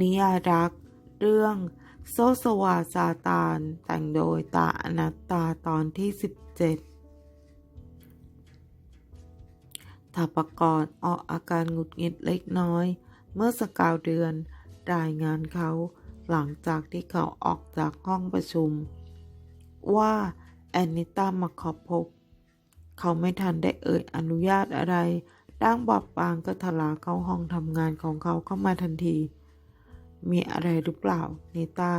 นิยารัก เรื่อง โซสวาซาตาน แต่งโดยตาอนัตตาตอนที่ 17ถาปกรออกอาการหงุดหงิดเล็กน้อย เมื่อสกาวเดือนรายงานเขาหลังจากที่เขาออกจากห้องประชุม ว่าแอนนิต้ามาขอพบ เขาไม่ทันได้เอ่ยอนุญาตอะไรร่างบอบบางก็ทลาเข้าห้องทำงานของเขาเข้ามาทันที มีอะไรหรือเปล่านิต้า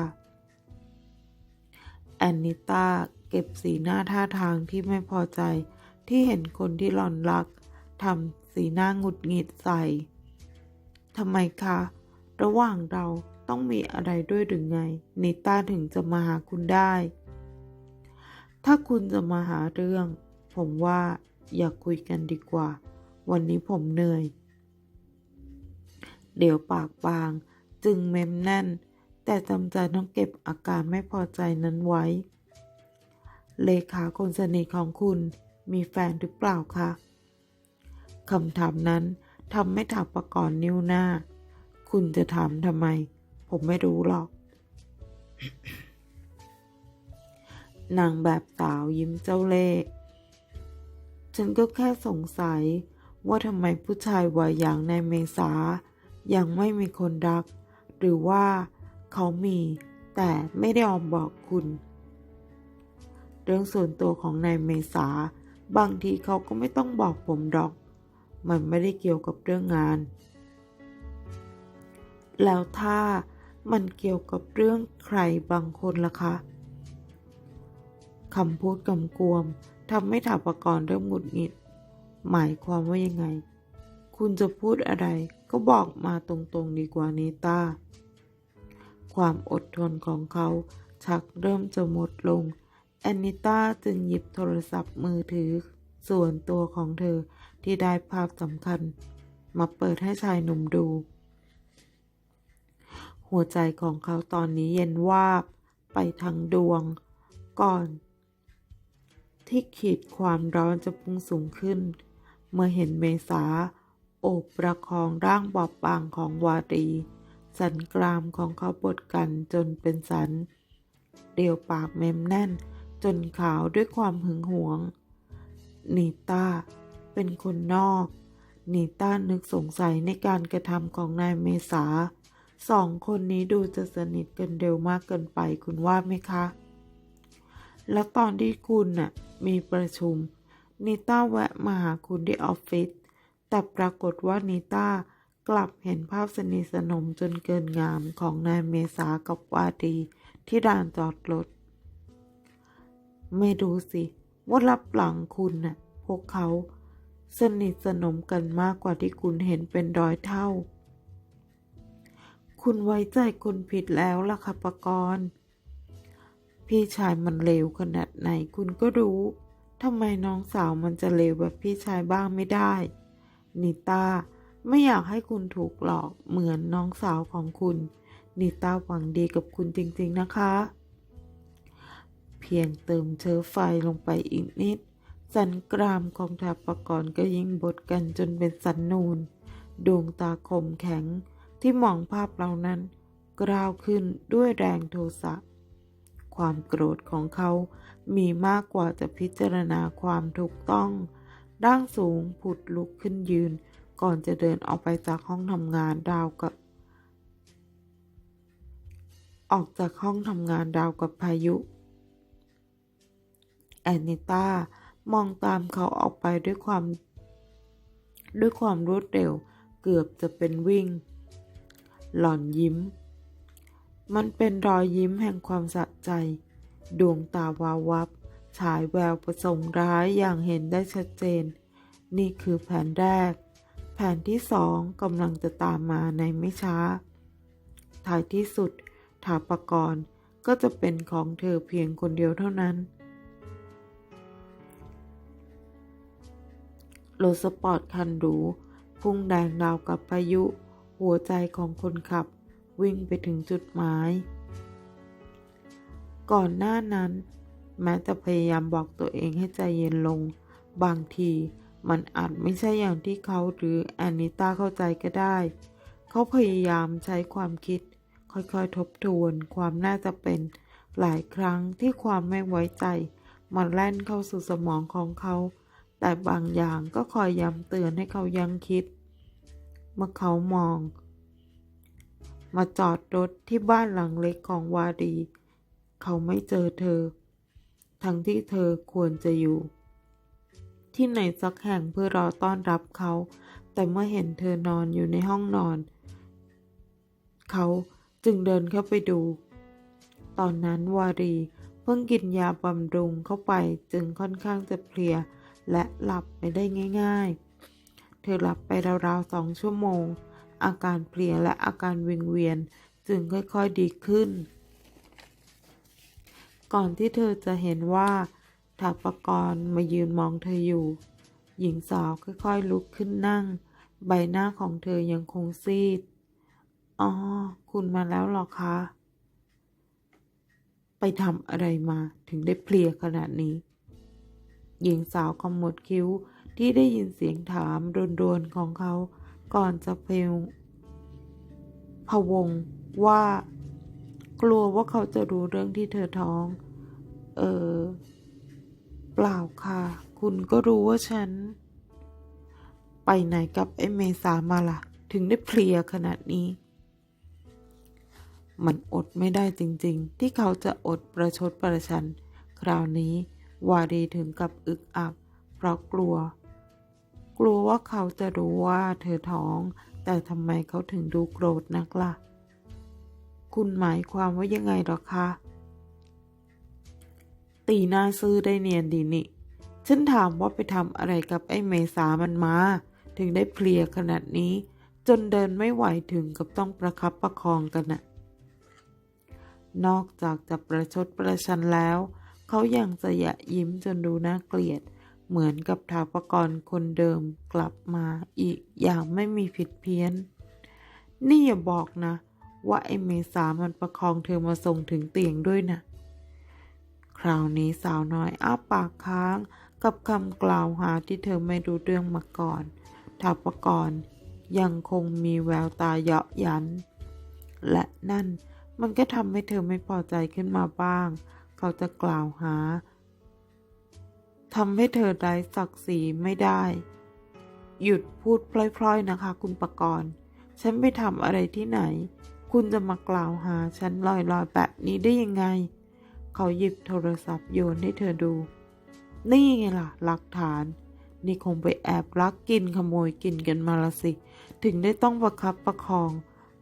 แอนนิต้าเก็บสีหน้าท่าทางที่ไม่พอใจ ที่เห็นคนที่หล่อนรักทำสีหน้าหงุดหงิดใส่ทำไมคะ ระหว่างเราต้องมีอะไรด้วยหรือไง นิต้าถึงจะมาหาคุณได้ ถ้าคุณจะมาหาเรื่อง ผมว่าอย่าคุยกันดีกว่า วันนี้ผมเหนื่อย เดี๋ยวปากบาง จึงเม้มแน่น แต่จำใจต้องเก็บอาการไม่พอใจนั้นไว้ เลขาคนสนิทของคุณมีแฟนหรือเปล่าคะคำถามนั้นทำให้ถาประกรณ์นิ้วหน้า คุณจะถามทำไม ผมไม่รู้หรอก นางแบบสาวยิ้มเจ้าเล่ห์ฉันก็แค่สงสัยว่าทำไมผู้ชายวัยอย่างในเมษา ยังไม่มีคนรัก หรือว่าเขามีแต่ไม่ได้ยอมบอกคุณ เรื่องส่วนตัวของนายเมษา บางทีเขาก็ไม่ต้องบอกผมดอก มันไม่ได้เกี่ยวกับเรื่องงาน แล้วถ้ามันเกี่ยวกับเรื่องใครบางคนล่ะคะคำพูดกำกวมทำให้ถาปกรณ์เริ่มหงุดหงิด หมายความว่ายังไง คุณจะพูดอะไร ก็บอกมาตรงๆดีกว่าเนต้า ความอดทนของเขาชักเริ่มจะหมดลง แอนนิต้าจึงหยิบโทรศัพท์มือถือ ส่วนตัวของเธอที่ได้ภาพสำคัญ มาเปิดให้ชายหนุ่มดู หัวใจของเขาตอนนี้เย็นวาบไปทางดวง ก่อน ที่ขีดความร้อนจะพุ่งสูงขึ้น เมื่อเห็นเมษา โอบประคองร่างบอบบางของวารี สันกรามของเขาบดกันจนเป็นสัน เดียวปากเมมแน่น จนขาวด้วยความหึงหวง นีต้าเป็นคนนอก นีต้านึกสงสัยในการกระทำของนายเมษา สองคนนี้ดูจะสนิทกันเร็วมากเกินไปคุณว่าไหมคะ แล้วตอนที่คุณน่ะมีประชุมนิต้าแวะมาหาคุณที่ออฟฟิศ แต่ปรากฏว่านิต้ากลับเห็นภาพสนิทสนมจนเกินงามของนายเมษากับวาดีที่ด่านจอดรถ ไม่รู้สิว่ารับหลังคุณน่ะ พวกเขาสนิทสนมกันมากกว่าที่คุณเห็นเป็นร้อยเท่า คุณไว้ใจคนผิดแล้วล่ะค่ะปกรณ์พี่ชายมันเลวขนาดไหนคุณก็รู้ทำไมน้องสาวมันจะเลวแบบพี่ชายบ้างไม่ได้ นิต้าไม่อยากให้คุณถูกหลอกเหมือนน้องสาวของคุณ นิต้าหวังดีกับคุณจริงๆนะคะ เพียงเติมเชื้อไฟลงไปอีกนิด สันกรามของถาปกรก็ยิ่งบดกันจนเป็นสันนูน ดวงตาคมแข็งที่มองภาพเหล่านั้นกราวขึ้นด้วยแรงโทสะ ความโกรธของเขามีมากกว่าจะพิจารณาความถูกต้อง ร่างสูงผุดลุกขึ้นยืน ก่อนจะเดินออกไปจากห้องทำงานดาวกับ ออกจากห้องทำงานดาวกับพายุ แอนนิต้ามองตามเขาออกไปด้วยความ ด้วยความรวดเร็วเกือบจะเป็นวิ่ง หล่อนยิ้ม มันเป็นรอยยิ้มแห่งความสะใจ ดวงตาวาววับ ฉายแววประสงค์ร้ายอย่างเห็นได้ชัดเจน นี่คือแผนแรก แผนที่สองกำลังจะตามมาในไม่ช้า ท้ายที่สุดถาปกรณ์ก็จะเป็นของเธอเพียงคนเดียวเท่านั้น รถสปอร์ตคันหรู พุ่งแดงดาวกับพายุ หัวใจของคนขับวิ่งไปถึงจุดหมาย ก่อนหน้านั้น แม้จะพยายามบอกตัวเองให้ใจเย็นลง บางทีมันอาจไม่ใช่อย่างที่เขาหรือแอนนิต้าเข้าใจก็ได้ เขาพยายามใช้ความคิด ค่อยๆทบทวน ความน่าจะเป็น หลายครั้งที่ความไม่ไว้ใจ มันแล่นเข้าสู่สมองของเขา แต่บางอย่างก็คอยย้ำเตือนให้เขายังคิด เมื่อเขามอง มาจอดรถที่บ้านหลังเล็กของวาดี เขาไม่เจอเธอ ทั้งที่เธอควรจะอยู่ ที่ไหนสักแห่งเพื่อรอต้อนรับเขา แต่เมื่อเห็นเธอนอนอยู่ในห้องนอน เขาจึงเดินเข้าไปดู ตอนนั้นวารีเพิ่งกินยาบำรุงเข้าไปจึงค่อนข้างจะเพลีย และหลับไปได้ง่าย ๆ เธอหลับไปราวๆสองชั่วโมง อาการเพลียและอาการวิงเวียนจึงค่อยๆดีขึ้น ก่อนที่เธอจะเห็นว่าถาปกรณ์มายืนมองเธออยู่ หญิงสาวค่อยๆลุกขึ้นนั่ง ใบหน้าของเธอยังคงซีด อ๋อ คุณมาแล้วหรอคะ ไปทำอะไรมาถึงได้เพลียขนาดนี้ หญิงสาวขมวดคิ้วที่ได้ยินเสียงถามรวนๆของเขาก่อนจะเพลงพวงว่า กลัวว่าเขาจะรู้เรื่องที่เธอท้อง เออ เปล่าค่ะ คุณก็รู้ว่าฉัน ไปไหนกับไอ้เมษามาล่ะ ถึงได้เพลียขนาดนี้ มันอดไม่ได้จริง ๆ ที่เขาจะอดประชดประชัน คราวนี้วารีถึงกับอึกอัก เพราะกลัว กลัวว่าเขาจะรู้ว่าเธอท้อง แต่ทำไมเขาถึงดูโกรธนักล่ะ คุณหมายความว่ายังไงหรอคะ ตีหน้าซื่อได้เนียนดีนี่ ฉันถามว่าไปทำอะไรกับไอ้เมษามันมา ถึงได้เพลียขนาดนี้ จนเดินไม่ไหวถึงกับต้องประคับประคองกันน่ะนอกจากจะประชดประชันแล้ว เขายังจะยะยิ้มจนดูน่าเกลียด เหมือนกับถาปกรคนเดิมกลับมาอีกอย่างไม่มีผิดเพี้ยน นี่อย่าบอกนะ ว่าไอ้เมษามันประคองเธอมาส่งถึงเตียงด้วยนะ คราวนี้สาวน้อยอ้าปากค้างกับคำกล่าวหาที่เธอไม่รู้เรื่องมาก่อนถาปกรยังคงมีแววตาเยาะยัน และนั่นมันก็ทำให้เธอไม่พอใจขึ้นมาบ้าง เขาจะกล่าวหาทำให้เธอไร้ศักดิ์ศรีไม่ได้ หยุดพูดพล่อยๆนะคะ คุณประกรณ์ ฉันไปทำอะไรที่ไหน คุณจะมากล่าวหาฉันลอยๆแบบนี้ได้ยังไง เขาหยิบโทรศัพท์โยนให้เธอดู นี่ไงล่ะ หลักฐาน นี่คงไปแอบลักกินขโมยกินกันมาละสิ ถึงได้ต้องประคับประคอง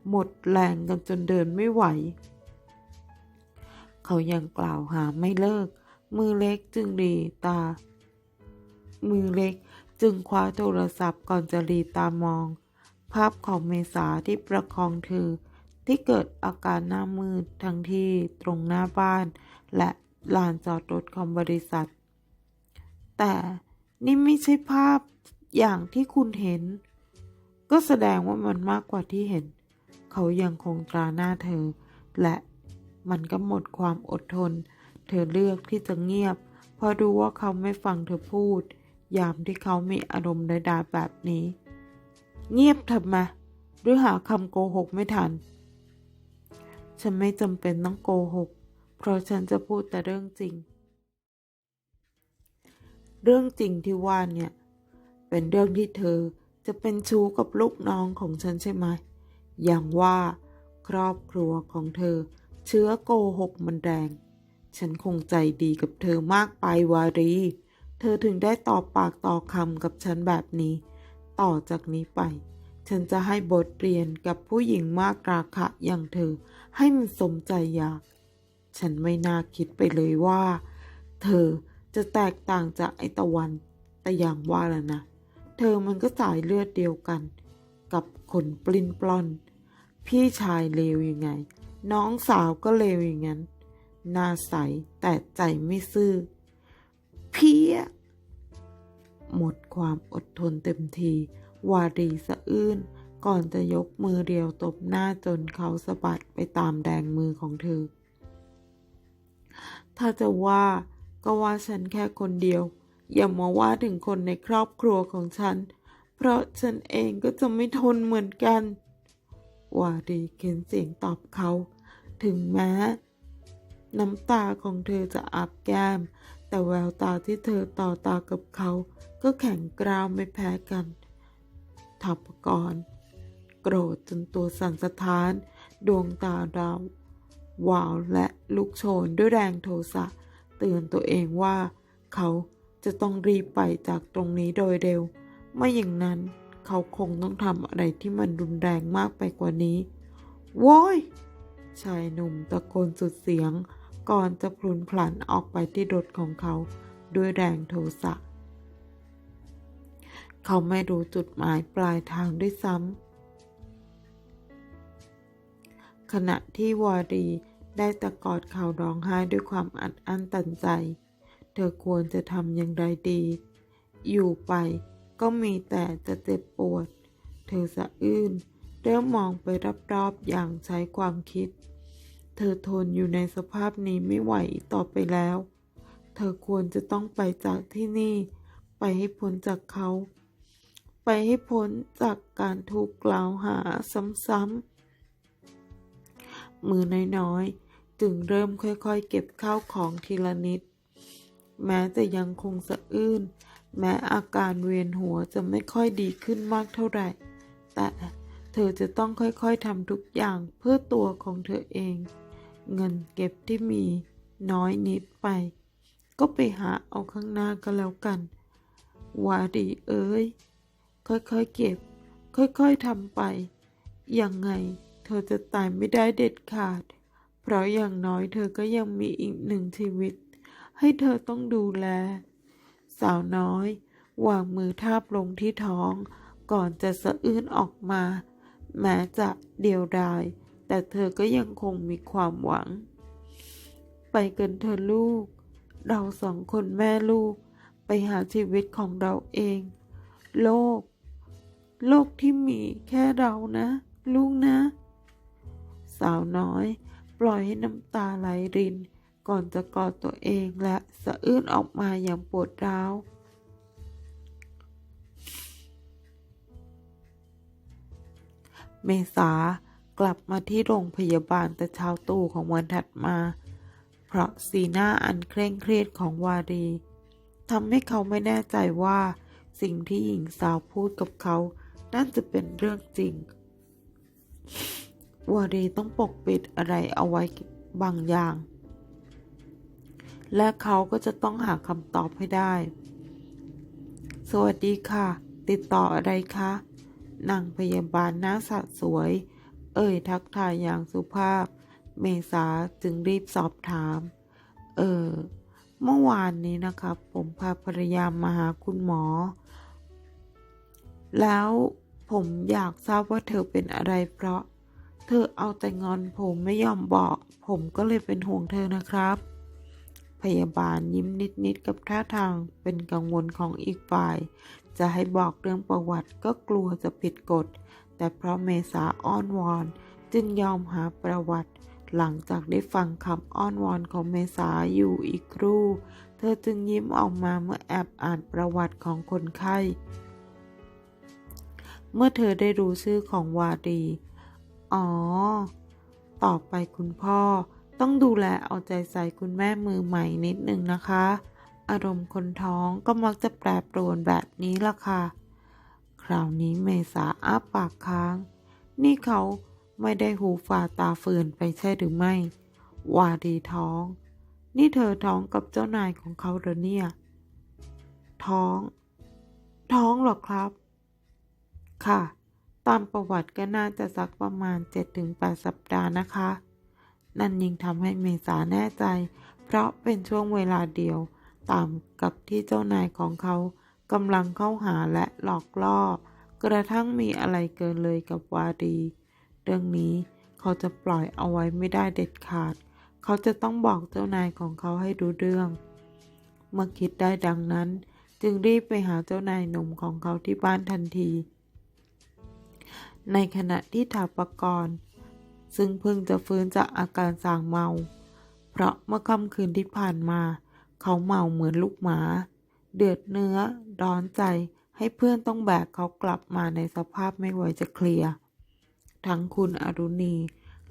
หมดแรงกันจนเดินไม่ไหว เขายังกล่าวหาไม่เลิก มือเล็กจึงรีตา มือเล็กจึงคว้าโทรศัพท์ก่อนจะรีตามอง ภาพของเมษาที่ประคองเธอ ที่เกิดอาการหน้ามืดทั้งที่ตรงหน้าบ้าน และลานจอดรถของบริษัท แต่นี่ไม่ใช่ภาพอย่างที่คุณเห็น ก็แสดงว่ามันมากกว่าที่เห็น เขายังคงตราหน้าเธอ และมันก็หมดความอดทน เธอเลือกที่จะเงียบ เพราะรู้ว่าเขาไม่ฟังเธอพูด ยามที่เขามีอารมณ์ใดๆแบบนี้ เงียบทำไมาหรือหาคำโกหกไม่ทัน ฉันไม่จำเป็นต้องโกหก เพราะฉันจะพูดแต่เรื่องจริง เรื่องจริงที่ว่าเนี่ย เป็นเรื่องที่เธอจะเป็นชู้กับลูกน้องของฉันใช่ไหม อย่างว่าครอบครัวของเธอ เชื้อโกหกมันแรง ฉันคงใจดีกับเธอมากไปวารี เธอถึงได้ตอบปากต่อคำกับฉันแบบนี้ ต่อจากนี้ไป ฉันจะให้บทเรียนกับผู้หญิงมากราคะอย่างเธอ ให้มันสมใจอยาก ฉันไม่น่าคิดไปเลยว่า เธอจะแตกต่างจากไอตะวัน แต่อย่างว่าแล้วนะ เธอมันก็สายเลือดเดียวกัน กับคนปลิ้นปลอน พี่ชายเลวยังไง น้องสาวก็เลวอย่างนั้นหน้าใสแต่ใจไม่ซื่อ เพี้ย หมดความอดทนเต็มที วารีสะอื้น ก่อนจะยกมือเดียวตบหน้าจนเขาสะบัดไปตามแดงมือของเธอ ถ้าจะว่าก็ว่าฉันแค่คนเดียว อย่ามาว่าถึงคนในครอบครัวของฉัน เพราะฉันเองก็จะไม่ทนเหมือนกันวารีเข็นเสียงตอบเขา ถึงแม้ น้ำตาของเธอจะอาบแก้ม แต่แววตาที่เธอต่อตากับเขา ก็แข็งกร้าวไม่แพ้กันทัพกร โกรธจนตัวสั่นสะท้าน ดวงตาดาววาวและลุกโชนด้วยแรงโทสะเตือนตัวเองว่า เขาจะต้องรีบไปจากตรงนี้โดยเร็ว ไม่อย่างนั้นเขาคงต้องทำอะไรที่มันรุนแรงมากไปกว่านี้ โว้ย ชายหนุ่มตะโกนสุดเสียง ก่อนจะพลุนพลันออกไปที่รถของเขาด้วยแรงโทสะ เขาไม่รู้จุดหมายปลายทางด้วยซ้ำ ขณะที่วารีได้ตะกอดเขาร้องไห้ด้วยความอัดอั้นตันใจ เธอควรจะทำอย่างไรดี อยู่ไปก็มีแต่จะเจ็บปวด เธอสะอื้นเริ่มมองไปรอบๆอย่างใช้ความคิด เธอทนอยู่ในสภาพนี้ไม่ไหวอีกต่อไปแล้ว เธอควรจะต้องไปจากที่นี่ ไปให้พ้นจากเขา ไปให้พ้นจากการถูกกล่าวหาซ้ำๆ มือน้อยๆ จึงเริ่มค่อยๆ เก็บข้าวของทีละนิด แม้จะยังคงสะอื้น แม้อาการเวียนหัวจะไม่ค่อยดีขึ้นมากเท่าไหร่ แต่เธอจะต้องค่อยๆทำทุกอย่างเพื่อตัวของเธอเอง เงินเก็บที่มีน้อยนิดไป ก็ไปหาเอาข้างหน้าก็แล้วกัน วาดีเอ้ย ค่อยๆเก็บ ค่อยๆทำไป ยังไง ธอจะตายไม่ได้เด็ดขาด เพราะอย่างน้อยเธอก็ยังมีอีกหนึ่งชีวิต ให้เธอต้องดูแล สาวน้อยวางมือทาบลงที่ท้อง ก่อนจะสะอื้นออกมา แม้จะเดียวดาย แต่เธอก็ยังคงมีความหวัง ไปกันเธอลูก เราสองคนแม่ลูก ไปหาชีวิตของเราเอง โลก โลกที่มีแค่เรานะ ลูกนะ สาวน้อย ปล่อยให้น้ำตาไหลริน ก่อนจะกอดตัวเองและสะอื้นออกมาอย่างปวดร้าวเมษากลับมาที่โรงพยาบาลแต่เช้าตู่ของวันถัดมา เพราะสีหน้าอันเคร่งเครียดของวารีทำให้เขาไม่แน่ใจว่า สิ่งที่หญิงสาวพูดกับเขา นั่นจะเป็นเรื่องจริง วารีต้องปกปิดอะไรเอาไว้บางอย่าง และเขาก็จะต้องหาคำตอบให้ได้ สวัสดีค่ะ ติดต่ออะไรคะนางพยาบาลหน้าสะสวย เอ่ยทักทายอย่างสุภาพ เมษาจึงรีบสอบถาม เออ เมื่อวานนี้นะครับ ผมพาภรรยามาหาคุณหมอ แล้วผมอยากทราบว่าเธอเป็นอะไรเพราะ เธอเอาแต่งอนผมไม่ยอมบอก ผมก็เลยเป็นห่วงเธอนะครับ พยาบาลยิ้มนิดๆกับท่าทางเป็นกังวลของอีกฝ่าย จะให้บอกเรื่องประวัติก็กลัวจะผิดกฎ แต่เพราะเมษาอ้อนวอน จึงยอมหาประวัติ หลังจากได้ฟังคำอ้อนวอนของเมษาอยู่อีกครู่ เธอจึงยิ้มออกมาเมื่อแอบอ่านประวัติของคนไข้เมื่อเธอได้รู้ชื่อของวารี อ๋อ ต่อไปคุณพ่อต้องดูแลเอาใจใส่คุณแม่มือใหม่นิดนึงนะคะ อารมณ์คนท้องก็มักจะแปรปรวนแบบนี้ล่ะค่ะ คราวนี้เมษาอ้าปากค้าง นี่เขาไม่ได้หูฝ่าตาเฟือนไปใช่หรือไม่วาดีท้อง นี่เธอท้องกับเจ้านายของเขาเหรอเนี่ย ท้อง ท้องหรอครับ ค่ะ ตามประวัติก็น่าจะสักประมาณ 7-8 สัปดาห์นะคะ นั่นยิ่งทำให้เมษาแน่ใจ เพราะเป็นช่วงเวลาเดียว ตามกับที่เจ้านายของเขากำลังเข้าหาและหลอกล่อ กระทั่งมีอะไรเกินเลยกับวาดี เรื่องนี้เขาจะปล่อยเอาไว้ไม่ได้เด็ดขาด เขาจะต้องบอกเจ้านายของเขาให้รู้เรื่อง เมื่อคิดได้ดังนั้น จึงรีบไปหาเจ้านายหนุ่มของเขาที่บ้านทันที ในขณะที่ถาปกรณ์ซึ่งเพิ่งจะฟื้นจากอาการสางเมา เพราะเมื่อค่ำคืนที่ผ่านมา เขาเมาเหมือนลูกหมา เดือดเนื้อ ร้อนใจให้เพื่อนต้องแบกเขากลับมาในสภาพไม่ไหวจะเคลียร์ทั้งคุณอรุณี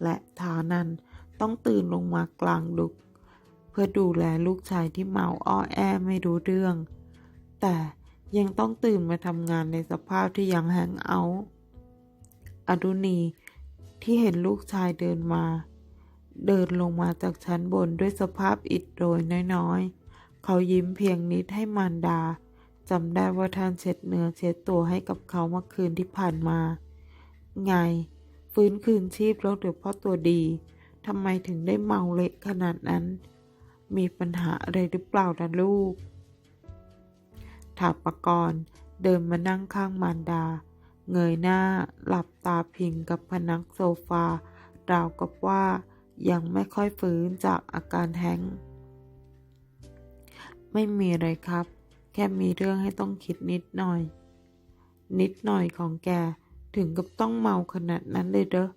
และฐานันต้องตื่นลงมากลางดึก เพื่อดูแลลูกชายที่เมาอ้อแอไม่รู้เรื่อง แต่ยังต้องตื่นมาทำงานในสภาพที่ยังแฮงเอาท์ อดุณีที่เห็นลูกชายเดินมา เดินลงมาจากชั้นบนด้วยสภาพอิดโรยน้อยๆ เขายิ้มเพียงนิดให้มารดาจำได้ว่าท่านเช็ดเนื้อเช็ดตัวให้กับเขาเมื่อคืนที่ผ่านมา ไง ฟื้นคืนชีพแล้วเดี๋ยวพ่อตัวดีทำไมถึงได้เมาเละขนาดนั้น มีปัญหาอะไรหรือเปล่านะลูกถาปกรณ์เดินมานั่งข้างมารดา เงยหน้าหลับตาพิงกับพนักโซฟาราวกับว่ายังไม่ค่อยฟื้นจากอาการแท้งไม่มีอะไรครับ แค่มีเรื่องให้ต้องคิดนิดหน่อย นิดหน่อยของแกถึงกับต้องเมาขนาดนั้นเลยเด้อ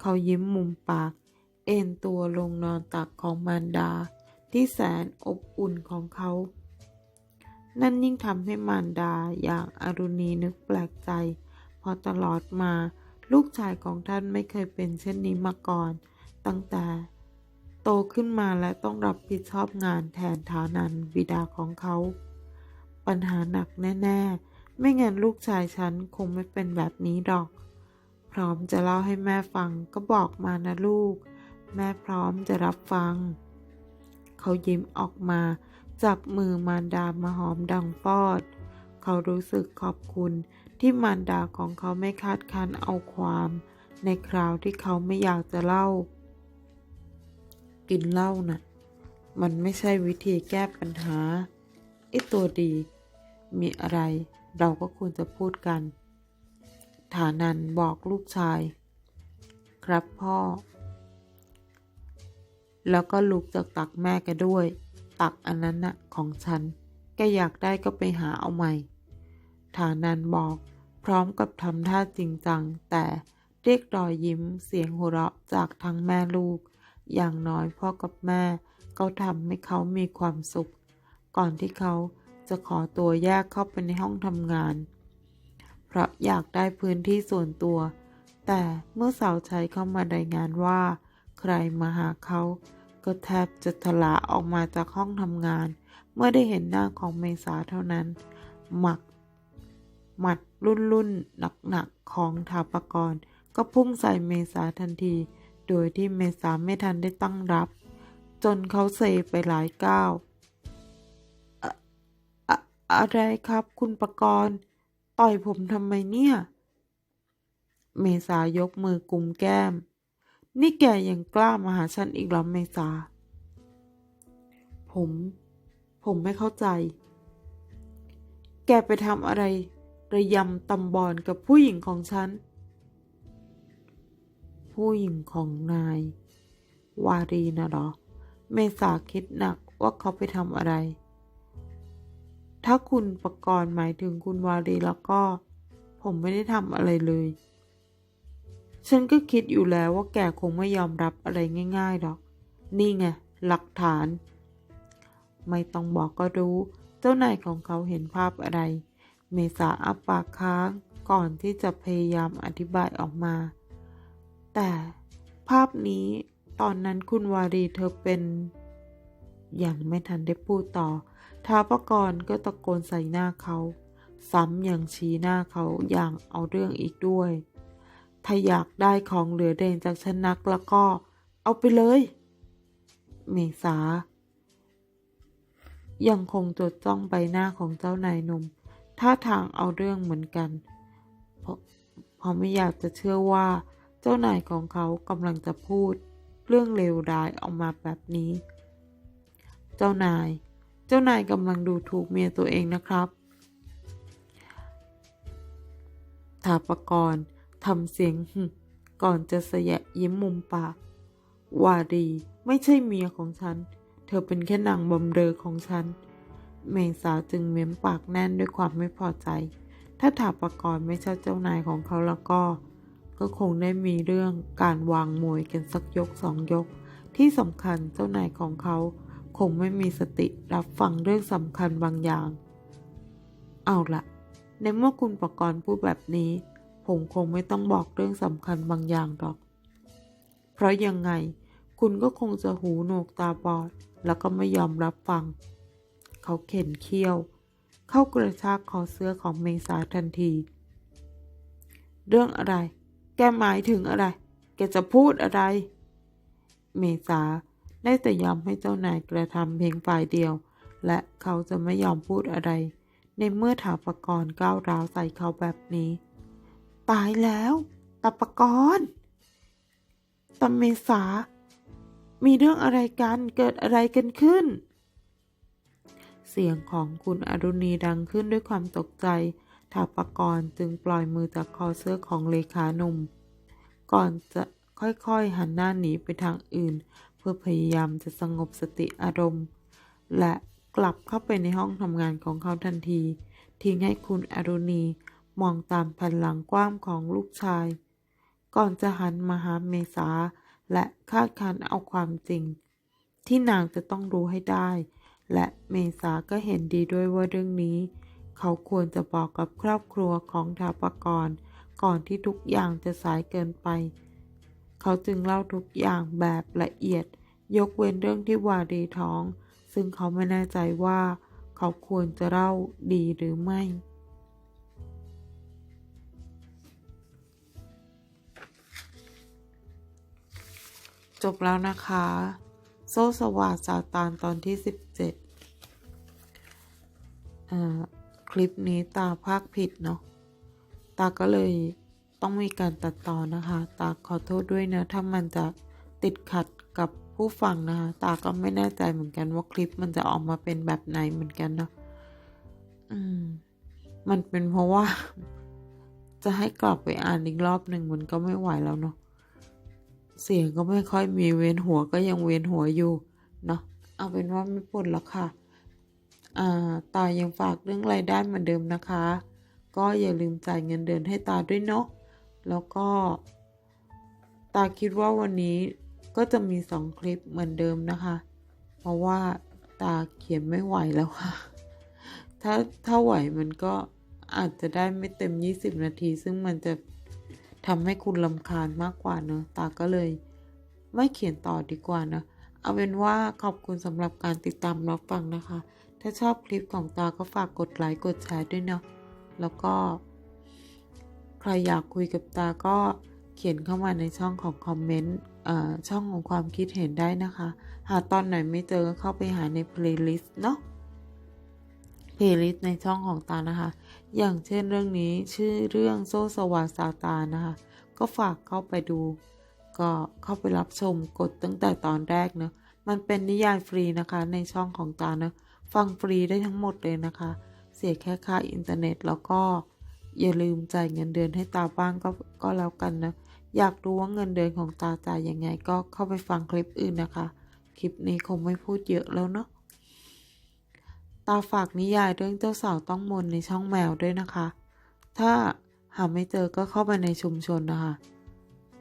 เขายิ้มมุมปาก เอนตัวลงนอนตักของมารดา ที่แสนอบอุ่นของเขา นั่นยิ่งทำให้มารดาอย่างอารุณีนึกแปลกใจ เพอตลอดมา ลูกชายของท่านไม่เคยเป็นเช่นนี้มาก่อน ตั้งแต่ โตขึ้นมาและต้องรับผิดชอบงานแทนฐานันบิดาของเขา ปัญหาหนักแน่ ๆ ไม่งั้นลูกชายฉันคงไม่เป็นแบบนี้หรอก พร้อมจะเล่าให้แม่ฟังก็บอกมานะลูก แม่พร้อมจะรับฟัง เขายิ้มออกมา จับมือมารดามาหอมดังฟอด เขารู้สึกขอบคุณที่มารดาของเขาไม่คาดคันเอาความ ในคราวที่เขาไม่อยากจะเล่า กินเหล้าน่ะ มันไม่ใช่วิธีแก้ปัญหาไอ้ตัวดี มีอะไรเราก็ควรจะพูดกัน ฐานันบอกลูกชาย ครับพ่อ แล้วก็ลุกจากตักแม่แกด้วย ตักอันนั้นนะของฉัน แกอยากได้ก็ไปหาเอาใหม่ฐานันบอก พร้อมกับทำท่าจริงจัง แต่เรียกรอยยิ้มเสียงหัวเราะจากทั้งแม่ลูก อย่างน้อยพ่อกับแม่ ก็ทำให้เขามีความสุข ก่อนที่เขาจะขอตัวแยกเข้าไปในห้องทำงาน เพราะอยากได้พื้นที่ส่วนตัว แต่เมื่อสาวใช้เข้ามารายงานว่า ใครมาหาเขา ก็แทบจะทลาออกมาจากห้องทำงาน เมื่อได้เห็นหน้าของเมษาเท่านั้น หมัก หมัดรุ่นรุ่นหนักหนักๆของถาปกรณ์ก็พุ่งใส่เมษาทันที โดยที่เมษาไม่ทันได้ตั้งรับ จนเขาเซไปหลายก้าวอะอะอะไรครับ คุณประกรณ์ต่อยผมทำไมเนี่ย เมษายกมือกุมแก้ม นี่แกยังกล้ามาหาฉันอีกหรอเมษา ผม ผมไม่เข้าใจ แกไปทำอะไร ระยำตำบอนกับผู้หญิงของฉัน ผู้หญิงของนายวารีนะหรอ เมษาคิดหนักว่าเขาไปทำอะไร ถ้าคุณประกรณ์หมายถึงคุณวารีแล้วก็ ผมไม่ได้ทำอะไรเลย ฉันก็คิดอยู่แล้วว่าแกคงไม่ยอมรับอะไรง่ายๆหรอก นี่ไง หลักฐาน ไม่ต้องบอกก็รู้ เจ้านายของเขาเห็นภาพอะไร เมษาอับปากค้างก่อนที่จะพยายามอธิบายออกมา แต่ภาพนี้ตอนนั้นคุณวารีเธอเป็น อย่างไม่ทันได้พูดต่อท้าปกรณ์ก็ตะโกนใส่หน้าเขา ซ้ำอย่างชี้หน้าเขาอย่างเอาเรื่องอีกด้วย ถ้าอยากได้ของเหลือเด่นจากฉันนักแล้วก็ เอาไปเลย เมษา ยังคงจดจ้องใบหน้าของเจ้านายหนุ่มท่าทางเอาเรื่องเหมือนกัน เพราะเพราะไม่อยากจะเชื่อว่าเจ้านายของเขากำลังจะพูด เรื่องเลวร้ายออกมาแบบนี้ เจ้านาย เจ้านายกำลังดูถูกเมียตัวเองนะครับถาปกรณ์ ทำเสียงหึก่อนจะเสยะยิ้มมุมปาก วารีไม่ใช่เมียของฉัน เธอเป็นแค่นางบำเรอของฉันเมษาวจึงเม้มปากแน่นด้วยความไม่พอใจ ถ้าถาปกรณ์ไม่ใช่เจ้านายของเขาแล้วก็ ก็คงได้มีเรื่องการวางมวยกันสักยกสองยก ที่สำคัญเจ้านายของเขาคงไม่มีสติรับฟังเรื่องสำคัญบางอย่าง เอาละในเมื่อคุณปกรณ์พูดแบบนี้ ผมคงไม่ต้องบอกเรื่องสำคัญบางอย่างหรอก เพราะยังไงคุณก็คงจะหูหนวกตาบอด แล้วก็ไม่ยอมรับฟัง เขาเข็นเขี้ยว เข้ากระชากคอเสื้อของเมษาทันที เรื่องอะไร แกหมายถึงอะไร แกจะพูดอะไร เมษาได้แต่ยอมให้เจ้านายกระทำเพียงฝ่ายเดียว และเขาจะไม่ยอมพูดอะไร ในเมื่อถาปกรณ์ก้าวร้าวใส่เขาแบบนี้ ตายแล้วตาปกรณ์ตาเมษา มีเรื่องอะไรกันเกิดอะไรกันขึ้น เสียงของคุณอรุณีดังขึ้นด้วยความตกใจถาปกรณ์จึงปล่อยมือจากคอเสื้อของเลขาหนุ่ม ก่อนจะค่อยๆหันหน้าหนีไปทางอื่น เพื่อพยายามจะสงบสติอารมณ์ และกลับเข้าไปในห้องทำงานของเขาทันที ทิ้งให้คุณอรุณี มองตามแผ่นหลังกว้างของลูกชาย ก่อนจะหันมาหาเมษาและคาดคันเอาความจริง ที่นางจะต้องรู้ให้ได้ และเมษาก็เห็นดีด้วยว่าเรื่องนี้ เขาควรจะบอกกับครอบครัวของถาปกรณ์ก่อนที่ทุกอย่างจะสายเกินไป เขาจึงเล่าทุกอย่างแบบละเอียด ยกเว้นเรื่องที่วาดีท้อง ซึ่งเขาไม่แน่ใจว่า เขาควรจะเล่าดีหรือไม่ จบแล้วนะคะ โซ่สวาสซาตานตอนที่ 17 คลิปนี้ตาภาคผิดเนาะ ตาก็เลยต้องมีการตัดต่อนะคะ ตาขอโทษด้วยนะ ถ้ามันจะติดขัดกับผู้ฟังนะคะ ตาก็ไม่แน่ใจเหมือนกันว่าคลิปมันจะออกมาเป็นแบบไหนเหมือนกันเนาะอืม มันเป็นเพราะว่า จะให้กลับไปอ่านอีกรอบหนึ่งมันก็ไม่ไหวแล้วเนาะ เสียงก็ไม่ค่อยมีเวียนหัวก็ยังเวียนหัวอยู่เนาะเอาเป็นว่าไม่ปวดแล้วค่ะอ่าตายังฝากเรื่องรายได้เหมือนเดิมนะคะ ก็อย่าลืมจ่ายเงินเดือนให้ตาด้วยเนาะแล้วก็ ตาคิดว่าวันนี้ก็จะมีสองคลิปเหมือนเดิมนะคะ เพราะว่าตาเขียนไม่ไหวแล้วค่ะ ถ้าถ้าไหวมันก็อาจจะได้ไม่เต็ม 20 นาที ซึ่งมันจะ ทำให้คุณลำคาญมากกว่าเนอะตาก็เลย ไม่เขียนต่อดีกว่านะ เอาเป็นว่าขอบคุณสำหรับการติดตามรับฟังนะคะ ถ้าชอบคลิปของตาก็ฝากกดไลค์กดแชร์ด้วยเนาะแล้วก็ ใครอยากคุยกับตาก็เขียนเข้ามาในช่องของคอมเมนต์ช่องของความคิดเห็นได้นะคะ หากตอนไหนไม่เจอก็เข้าไปหาในเพลย์ลิสต์เนาะเพลย์ลิสต์ในช่องของตานะคะ อย่างเช่นเรื่องนี้ชื่อเรื่องโซ่สวาสซาตานะคะ ก็ฝากเข้าไปดู ก็เข้าไปรับชมกดตั้งแต่ตอนแรกเนะมันเป็นนิยายฟรีนะคะในช่องของตาเนะฟังฟรีได้ทั้งหมดเลยนะคะ เสียแค่ค่าอินเทอร์เน็ตแล้วก็อย่าลืมจ่ายเงินเดือนให้ตาบ้างก็ก็แล้วกันนะ อยากรู้ว่าเงินเดือนของตาจ่ายยังไง ก็เข้าไปฟังคลิปอื่นนะคะ คลิปนี้คงไม่พูดเยอะแล้วเนาะ ตาฝากนิยายเรื่องเจ้าสาวต้องมนในช่องแมวด้วยนะคะ ถ้าหาไม่เจอก็เข้าไปในชุมชนนะคะ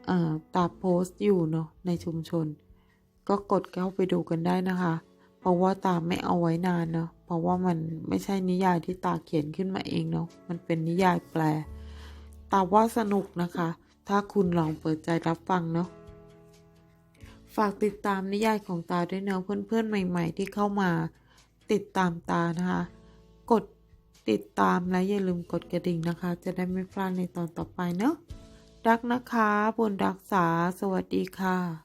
เอ่อตาโพสต์อยู่เนาะในชุมชน ก็กดเข้าไปดูกันได้นะคะ เพราะว่าตาไม่เอาไว้นานเนาะเพราะว่ามันไม่ใช่นิยายที่ตาเขียนขึ้นมาเองเนาะมันเป็นนิยายแปล ตาว่าสนุกนะคะ ถ้าคุณลองเปิดใจรับฟังเนาะฝากติดตามนิยายของตาด้วยเนาะเพื่อนๆใหม่ ๆ ที่เข้ามา ติดตามตานะคะ กดติดตามและอย่าลืมกดกระดิ่งนะคะ จะได้ไม่พลาดในตอนต่อไปเนาะรักนะคะบนรักษาสวัสดีค่ะ